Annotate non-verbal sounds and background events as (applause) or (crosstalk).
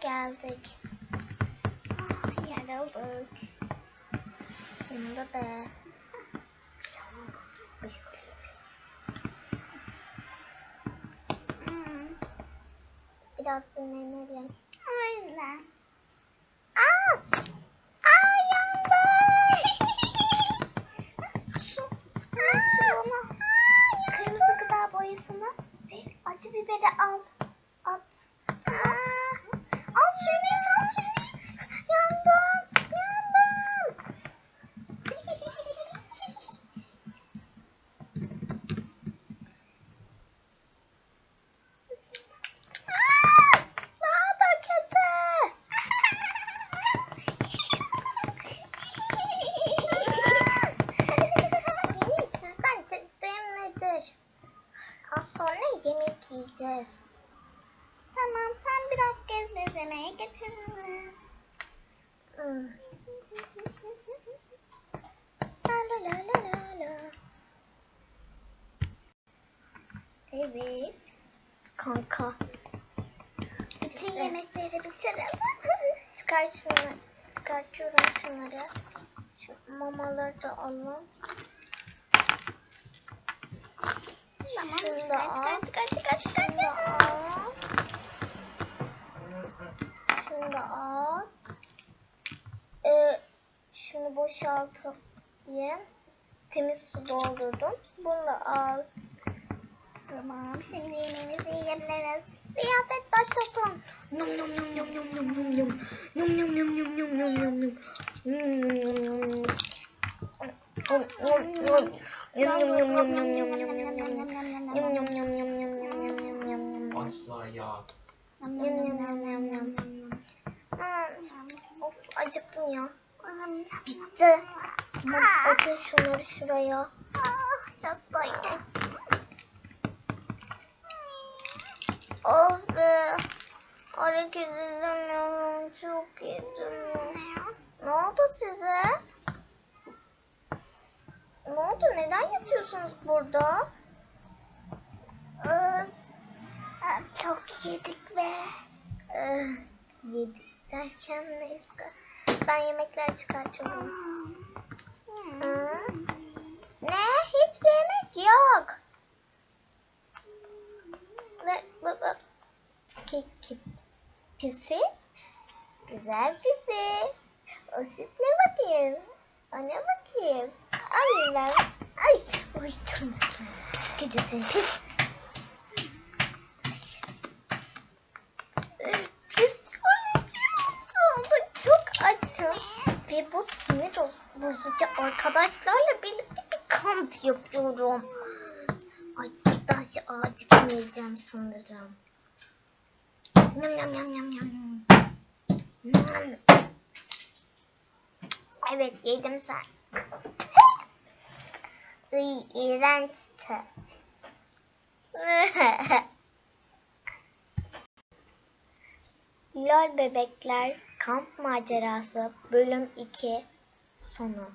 geldik. Ah yaraldık. Sonunda be. Hmm. Biraz dinlenelim. Aynen. Aa! Aa yandım. Su. Al su onu. Kırmızı gıda boyasını ve acı biberi al. Yemek yiyeceğiz. Tamam sen biraz gez bezemeye getirin. Hmm. La la la la la. Evet. Kanka. Bütün yemekleri bitirelim. (laughs) Çıkar şunları. Çıkartıyorum şunları. Şu mamaları da alın. Tamam, Şunu da al. Şimdi boşaltın diye temiz su doldurdum. Bunu da al. Tamam. Şimdi yemeğimizi yiyebiliriz. Ziyafet başlasın. Num num num num num num num num. Num num num num num num num num. Açlar ya. Of acıktım ya. Bitti. Atın şunları şuraya. Çok doydum. Oh be. Hareket edemiyorum. Çok yedim. Ne oldu size? Ne oldu? Neden yatıyorsunuz burada? Çok yedik be. Ee, yedik derken neyse. Ben yemekler çıkartıyorum. Ne? Hiçbir yemek yok. Ve bu. Ki, ki, pisi? Güzel pisi. O süt ne bakayım? O ne bakayım? Ay ben. Ay. Ay durma. Pis gecesin pis. Psikolojim oldu. Açım. Ve bu sinir boz- bozucu arkadaşlarla birlikte bir kamp yapıyorum. Ay şu ağacı yiyeceğim sanırım. Yum yum yum yum. Yum. Evet yedim sen. Iy, iğrençti. (laughs) Lol Bebekler Kamp Macerası Bölüm 2 Sonu